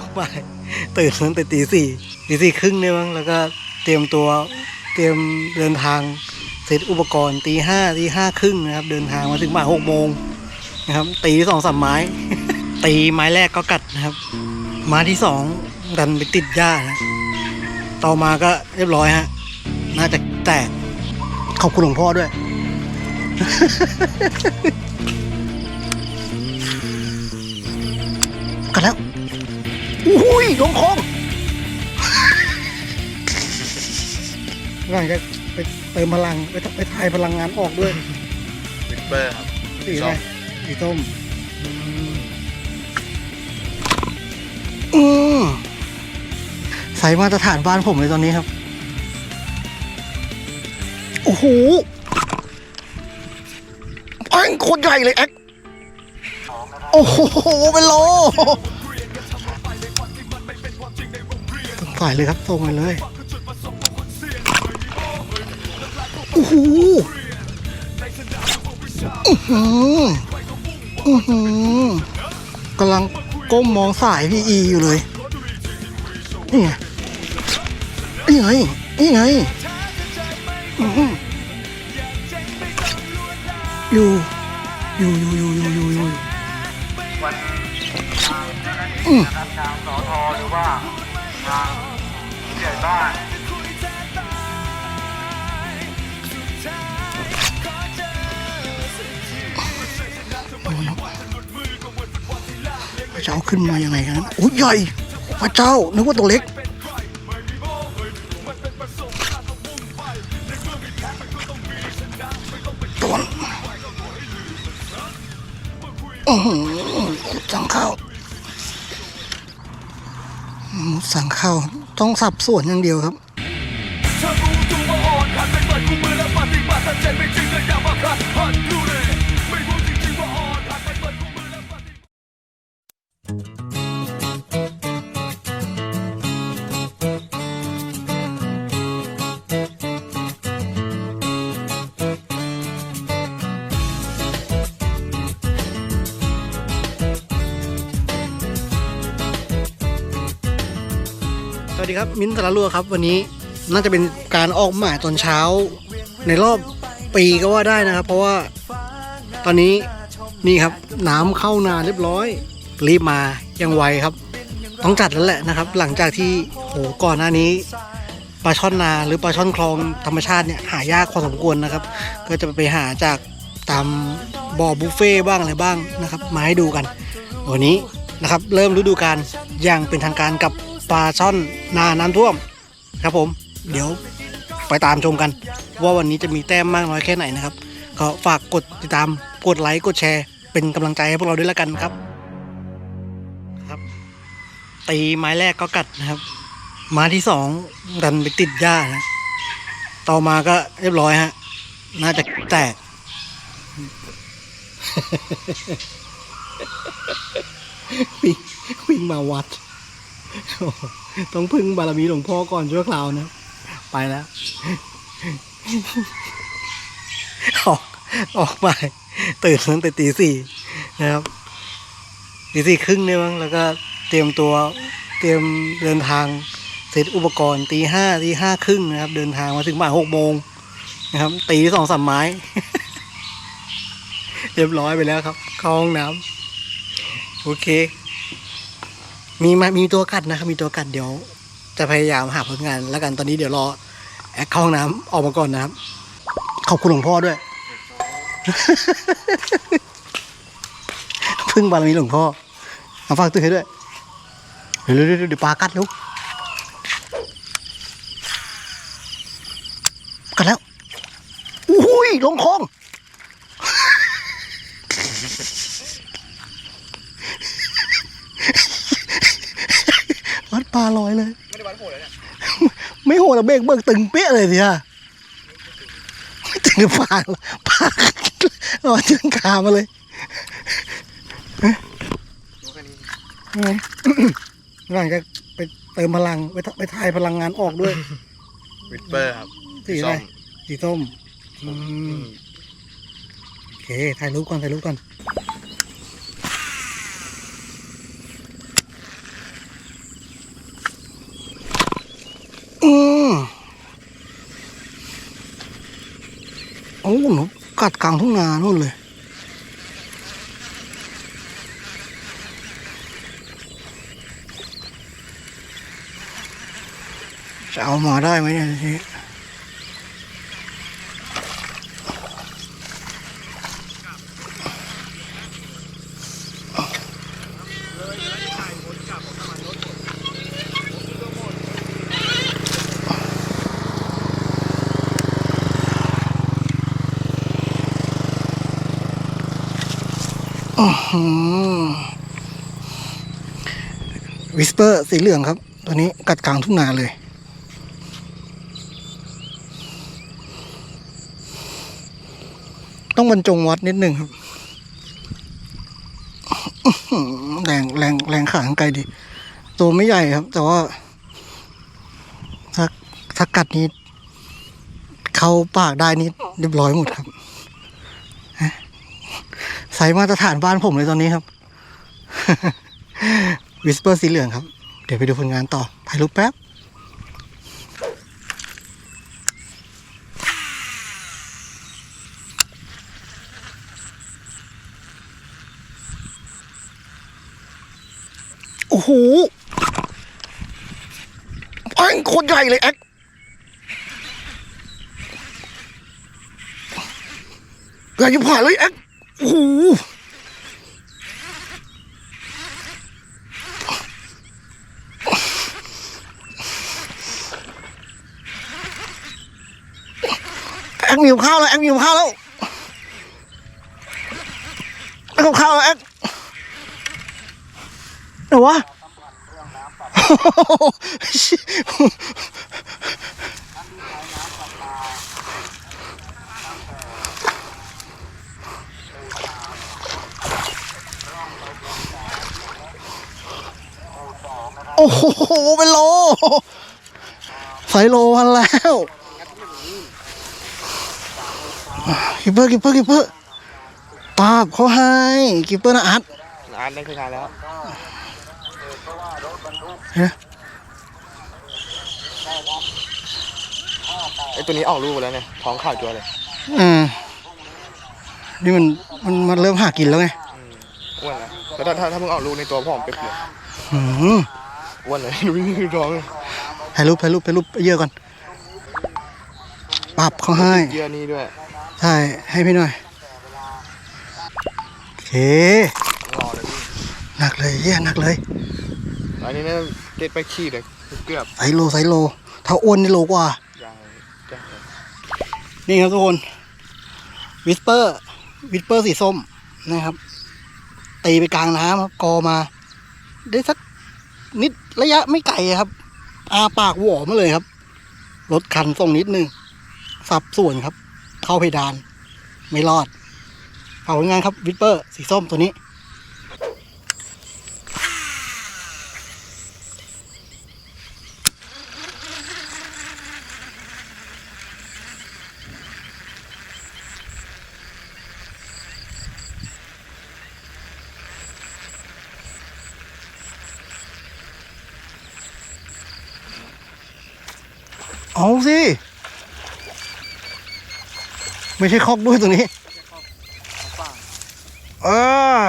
อกไปตื่นตั้งแต่ตีสี่ตีสี่ครึ่งเนี่ยมั้งแล้วก็เตรียมตัวเตรียมเดินทางเสร็จอุปกรณ์ตีห้าตีห้าครึ่งนะครับ เดินทางมาถึงบ่ายหกโมงนะครับ ตีสองสามไม้ ตีไม้แรกก็กัดนะครับไม้ที่สองดันไปติดหญ้านะต่อมาก็เรียบร้อยฮะน่าจะแตกขอบคุณหลวงพ่อด้วย กันแล้ว อุ้ยลงคลองหลังจะไปเติมพลังไปไปถ่ายพลังงานออกด้วยวิปเปอร์ครับสีอะไรสีส้มอืมอืมใส่มาตรฐานบ้านผมเลยตอนนี้ครับ โอ้โหแอ้งโคตรใหญ่เลยแอ๊กโอ้โห เป็นโล ใส่เลยครับส่งไปเลยโอ้โหอือหืออือหือกำลังก้มมองสายพีอีอยู่เลย นี่ไง นี่ไง นี่ไงอื้อหืออยู่อยู่อยู่อยู่อยู่อยู่อยู่วันอืมนะครับทางสอทอหรือว่า ทางผู้ใหญ่บ้านพระเจ้าขึ้นมายังไงกันโอ้ยใหญ่ พระเจ้า นึกว่าตัวเล็ก ตัวอือหือสั่งข้าว สั่งเข้าต้องสับส่วนอย่างเดียวครับถ้ารู้ตัวว่าอ่อนหันไปเปิดคู่มือและปฏิบัติถ้าเจนไม่จริงก็อย่ามาคัด สวัสดีครับมิ้นท์สารลัวครับ วันนี้น่าจะเป็นการออกหมายตอนเช้า ในรอบปีก็ว่าได้นะครับ เพราะว่าตอนนี้นี่ครับน้ำเข้านาเรียบร้อย รีบมายังไวครับ ต้องจัดแล้วแหละนะครับ หลังจากที่โหก่อนหน้านี้ปลาช่อนนาหรือปลาช่อนคลองธรรมชาติเนี่ยหายากพอสมควรนะครับ ก็จะไปหาจากตามบ่อบุฟเฟ่บ้างอะไรบ้างนะครับ มาให้ดูกัน วันนี้นะครับ เริ่มฤดูกาลอย่างเป็นทางการกับ ปลาช่อนนาน้ำท่วมครับผม เดี๋ยวไปตามชมกัน ว่าวันนี้จะมีแต้มมากน้อยแค่ไหนนะครับ ก็ฝากกดติดตามกดไลค์กดแชร์ เป็นกำลังใจให้พวกเราด้วยละกันครับ ครับ ตีไม้แรกก็กัดนะครับม้ที่สองดันไปติดหญ้านะต่อมาก็เรียบร้อยฮะ น่าจะแตก วิ่งวิ่งมาวัด ต้องพึ่งบารมีหลวงพ่อก่อนชั่วคราวนะ ไปแล้ว ออกออกไปตื่นตั้งแต่ตีสี่นะครับตีสี่ครึ่งเนี่ยมั้งแล้วก็เตรียมตัวเตรียมเดินทางเสร็จอุปกรณ์ตีห้าตีห้าครึ่งนะครับ เดินทางมาถึงบ่ายหกโมงนะครับ ตีสองสามไม้ เรียบร้อยไปแล้วครับเข้าห้องน้ำโอเค มีมามีตัวกัดนะครับ มีตัวกัดเดี๋ยว จะพยายามหาผลงาน แล้วกันตอนนี้เดี๋ยวรอแอคเข้าห้องน้ำออกมาก่อนนะครับ ขอบคุณหลวงพ่อด้วย พึ่งบารมีหลวงพ่อมาฝากตื้อให้ด้วยเร็วๆๆเดี๋ยวปลากัดลูกกัดแล้ว อุ้ยลงคลอง ปลาลอยเลย ไม่ได้วัดโหดเลยเนี่ยไม่โหดหรอกเบรกเบิกตึงเปี้ยเลยสิฮะไม่ตึงปลาปลาลอยจึงขามาเลยรู้แค่นี้ไงหลังจะไปเติมพลังไปไปถ่ายพลังงานออกด้วยวิปเปอร์ครับสีอะไรสีส้มอืมโอเคถ่ายรูปก่อนถ่ายรูปก่อน โอ้หนูกัดกลางทุ่งนานู่นเลย จะเอามาได้ไหมเนี่ยที วิสเปอร์สีเหลืองครับ ตัวนี้กัดกลางทุ่งนาเลย ต้องบรรจงวัดนิดหนึ่งครับอื้อหือแรงแรงแรงขางไกลดี ตัวไม่ใหญ่ครับ แต่ว่า ถ้าถ้ากัดนี้ เข้าปากได้นี่เรียบร้อยหมดครับ ใส่มาตรฐานบ้านผมเลยตอนนี้ครับ วิสเปอร์สีเหลืองครับ เดี๋ยวไปดูผลงานต่อถ่ายรูปแป๊บโอ้โหแม่งโคตรใหญ่เลยแอ๊กใหญ่ยิ่งผ่านเลยแอ๊ก โอ้โหแอ๊กมีกับข้าวแล้วแอ๊กมีกับข้าวแล้วแอ๊กกับข้าวแล้วแอ๊กไหนวะ โอ้โหเป็นโลใส่โลมาแล้วกิปเปอร์กิปเปอร์กิปเปอร์ปาบเขาให้กิปเปอร์นะอัดอาร์ตได้คือทายแล้วเฮ้ยไอตัวนี้ออกลูกไปแล้วเนี่ยท้องขาวจัวเลยอืมนี่มันมันมันเริ่มหากินแล้วไงอ้วนแล้วแล้วถ้าถ้าถ้ามึงออกลูกในตัวผอมเปรี้ยวหืมๆอ้ วนเลยดูนี่ท้องเลยถ่ายรูปถ่ายรูปถ่ายรูปเยอะก่อนปรับเขาให้เยื่อนี่ด้วยใช่ให้พี่หน่อยโอเครอเลยพี่หนักเลยเยี่ยหนักเลยอันนี้เนี่ยเก็ตไปขี้เลยเกือบไซโลไซโล ถ้าอ้วนนี่โลกว่ายาวจังเลยนี่ครับทุกคนวิสเปอร์วิสเปอร์สีส้มนะครับ ตีไปกลางน้ำครับกอมา ได้สัก นิดระยะไม่ไกลครับ อาปากหวอมาเลยครับ รถคันส่งนิดนึง สับส่วนครับ เข้าเพดาน ไม่รอดฝากผลงานครับวิปเปอร์สีส้มตัวนี้ สิ ไม่ใช่คอกด้วยตัวนี้เออ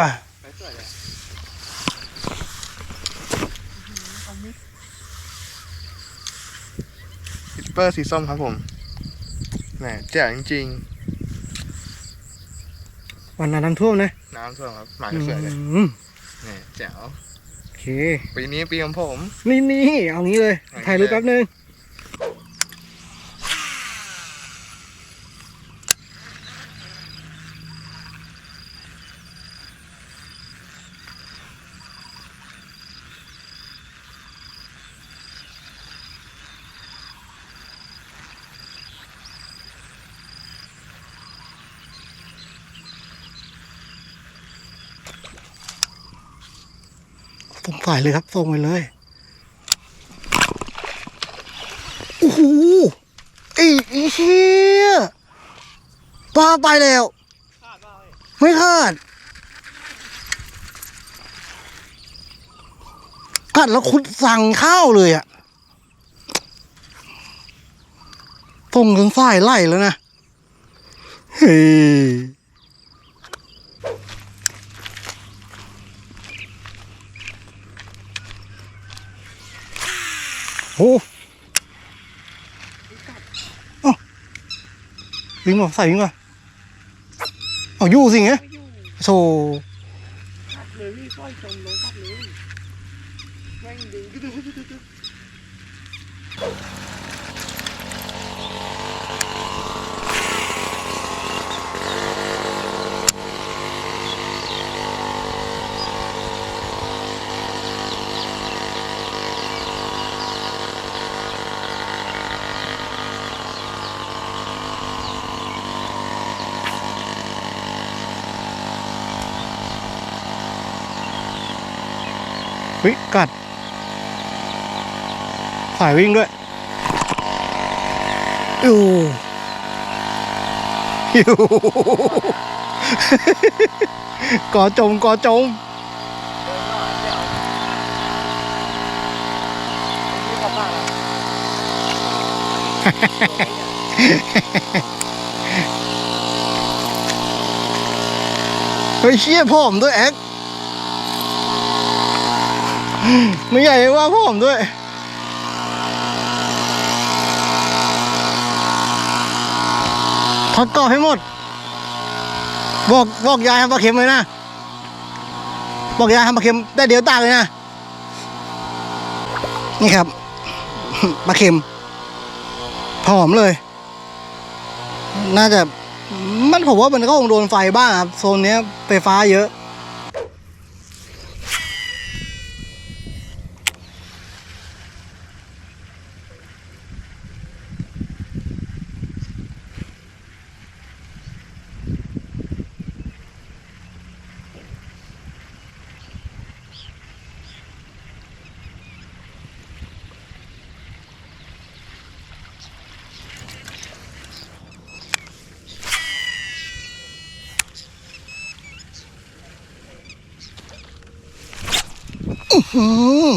พิปเปอร์สีส้มครับผมแหมแจ๋วจริงวันนั้นน้ำท่วมนะๆน้ำท่วมครับหมายสวยเลยอืมแหมแจ๋วโอเคปีนี้ปีของผม นี่นี่เอางี้เลยเอางี้ถ่ายรูปแป๊บนึง ส่งสายเลยครับส่งไปเลยโอ้โหไอ้ไอ้เชี่ยปลาไปแล้ว ไม่คาดกัดแล้วคุณสั่งข้าวเลยอะส่งจนสายไล่แล้วนะ เฮ้ โอ้เอ้าวิ่งมาใส่วิ่งมาเอาอยู่สิเงโซเลยพี่สร้อยจมลงพัดเลยแม่งดึงดึ๊ดดึ๊ดดึ๊ดดึ๊ด เฮ้ยกัด สายวิ่งด้วยอยู่อยู่กอจงกอจงเฮ้ยเชี่ยพ่อผมด้วยแอ๊กไม่ใหญ่ว่าพ่อผมด้วย ทอดกรอบให้หมด บอกบอกยายทำปลาเค็มเลยนะ บอกยายทำปลาเค็มได้เดี๋ยวตากเลยนะ นี่ครับปลาเค็มหอมเลย น่าจะมันผมว่ามันก็คงโดนไฟบ้างครับ โซนนี้ไฟฟ้าเยอะ อืม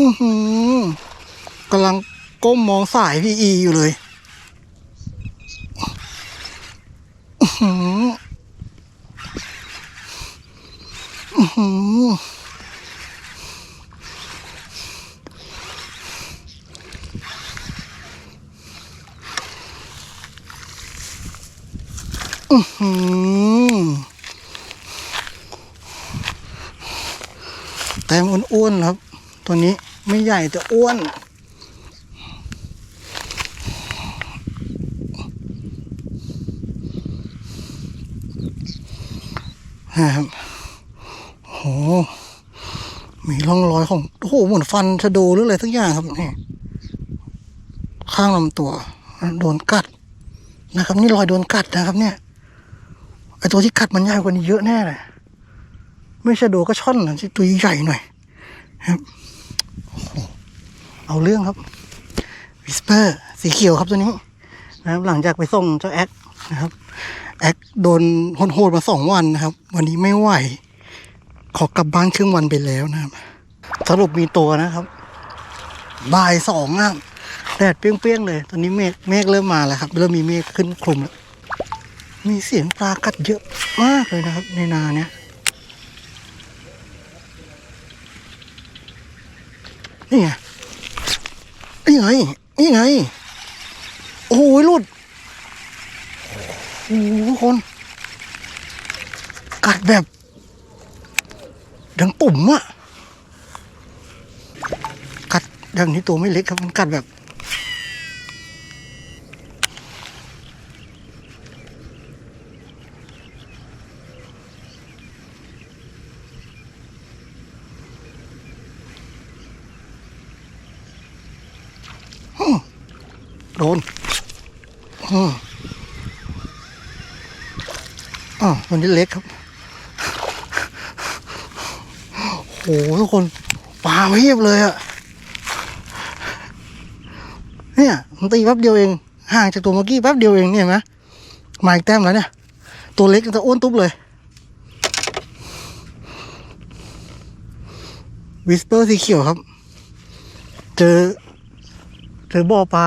อือหือกำลังก้มมองสายพี่อีอยู่เลย อือหืออือหือ แต้ม อ้วนครับ ตัวนี้ไม่ใหญ่แต่อ้วน นะครับโอ้โห มีร่องรอยของ โอ้โหเหมือนฟันชะโดหรืออะไรสักอย่างครับนี่ข้างลำตัว โดนกัดนะครับ นี่รอยโดนกัดนะครับ เนี่ยไอตัวที่กัดมันใหญ่กว่านี้เยอะแน่เลยไม่ชะโดก็ช่อนนะที่ตัวใหญ่หน่อย ครับเอาเรื่องครับวิสเปอร์สีเขียวครับตัวนี้นะครับ หลังจากไปส่งเจ้าแอคนะครับแอคโดนโหดมาสองวันนะครับ วันนี้ไม่ไหว ขอกลับบ้านครึ่งวันไปแล้วนะครับ สรุปมีตัวนะครับบ่ายสองนะแดดเปรี้ยงๆเลย ตอนนี้เมฆเมฆเริ่มมาแล้วครับ เริ่มมีเมฆขึ้นคลุมแล้วมีเสียงปลากัดเยอะมากเลยนะครับ ในนาเนี้ย นี่ไง นี่ไง นี่ไง โอ้โหลุด โอ้โหทุกคน กัดแบบ ดังปุ่มอะกัดดังนี้ตัวไม่เล็กครับมันกัดแบบ ดนอืมอ่าวตัวนี้เล็กครับโอ้โหทุกคนปลาเพียบเลยอะเนี่ยมันตีแป๊บเดียวเองห่างจากตัวเมื่อกี้แป๊บเดียวเองเนี่ยเห็นไหมมาอีกแต้มแล้วเนี่ย ตัวเล็กแต่อ้วนตุ๊บเลยวิสเปอร์สีเขียวครับ เจอ เจอบ่อปลา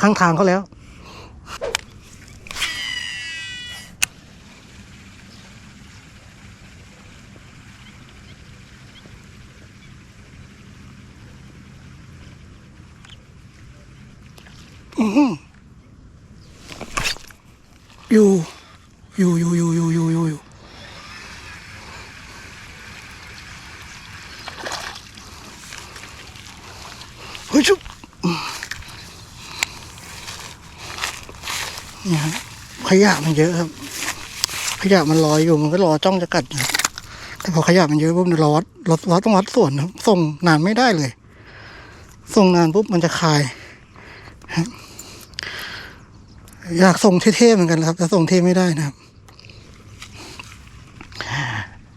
ข้างทางเขาแล้ว อยู่ อยู่อยู่อยู่อยู่อยู่ ขยะมันเยอะครับ ขยะมันลอยอยู่มันก็รอจ้องจะกัดแต่พอขยะมันเยอะปุ๊บเนี่ยราวัดเราเราต้องวัดส่วนครับส่งนานไม่ได้เลยส่งนานปุ๊บมันจะคายอยากส่งเท่ๆเหมือนกันครับแต่ส่งเท่ไม่ได้นะครับ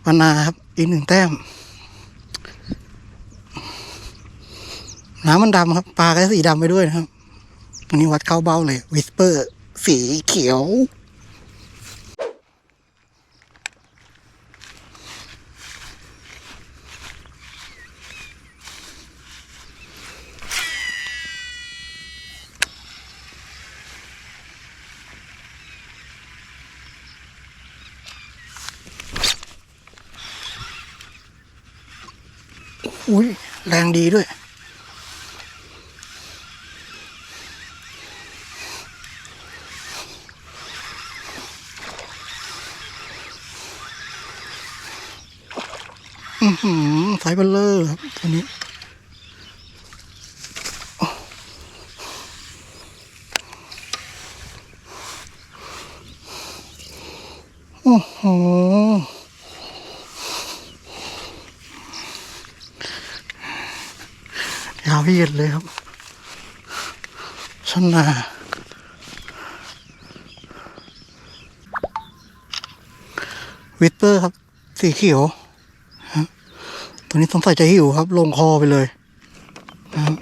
ปานาครับ อีกหนึ่งแต้ม น้ำมันดำครับ ปลาก็สีดำไปด้วยนะครับอันนี้วัดเข้าเบ้าเลย วิสเปอร์ สีเขียว อุ้ยแรงดีด้วย อือหือไฟ เบลเลอร์ครับตัวนี้โอ้โหยาวเหยียดเลยครับชันนาวิสเปอร์ครับ สีเขียว ตัวนี้สงสัยจะหิวครับ ลงคอไปเลยนะครับ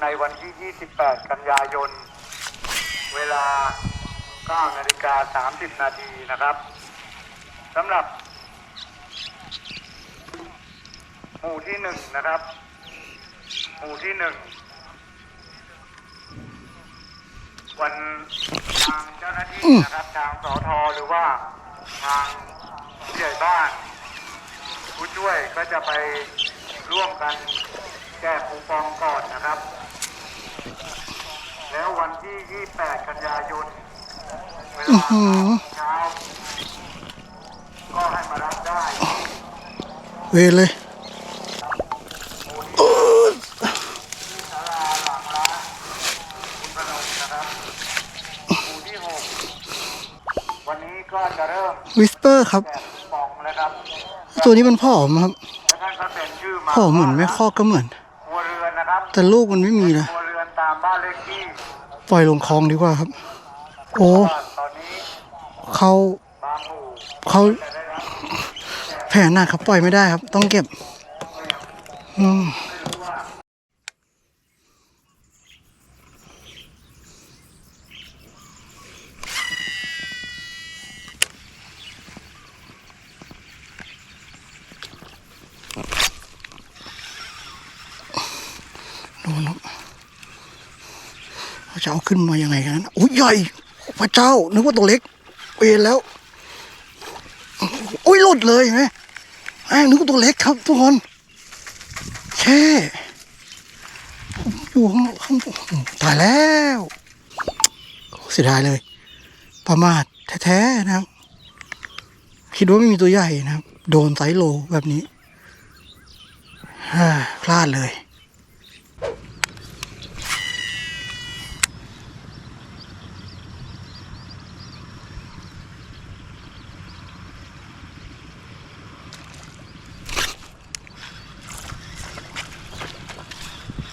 ในวันที่ 28 กันยายน เวลา 9 นาฬิกา 30 นาทีนะครับสำหรับหมู่ที่หนึ่งนะครับ หมู่ที่หนึ่ง วันทางเจ้าหน้าที่นะครับ ทางสอทอหรือว่าทางผู้ใหญ่บ้าน ผู้ช่วยก็จะไปร่วมกันแก้คูปองก่อนนะครับ แล้ววันที่ 28 กันยายนเวลาเช้าก็ให้มารับได้เวรเลยศาลาหลังร้านคุณพนมนะครับหมู่ที่6วันนี้ก็จะเริ่มวิสเปอร์ครับแจกคูปองนะครับ ตัวนี้มันพ่อผมครับพ่อเหมือนแม่ข้อก็เหมือน แต่ลูกมันไม่มีเลยปล่อยลงคลองดีกว่าครับ โอ้เขาเขาแผ่นหนักครับปล่อยไม่ได้ครับ ต้องเก็บ อืม ขึ้นมายังไงกันนั้นอุ้ยใหญ่พระเจ้า นึกว่าตัวเล็กเวรแล้วอุ้ยหลุดเลยไหมแม่งนึกว่าตัวเล็กครับทุกคนแช่อยู่ข้างข้างตายแล้วเสียดายเลย ประมาทแท้ๆนะครับ คิดว่าไม่มีตัวใหญ่นะครับ โดนไซโลแบบนี้พลาดเลย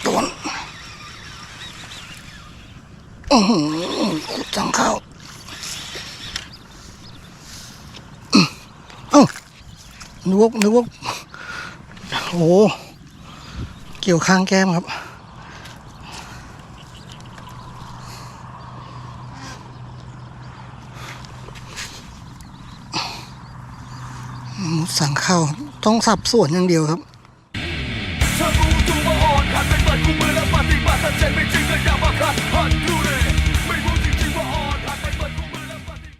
โดนอือหือ จังเข้าอื้อเอ้านึกว่านึกว่าโอ้เกี่ยวข้างแก้มครับ สั่งเข้าต้องสับส่วนอย่างเดียวครับ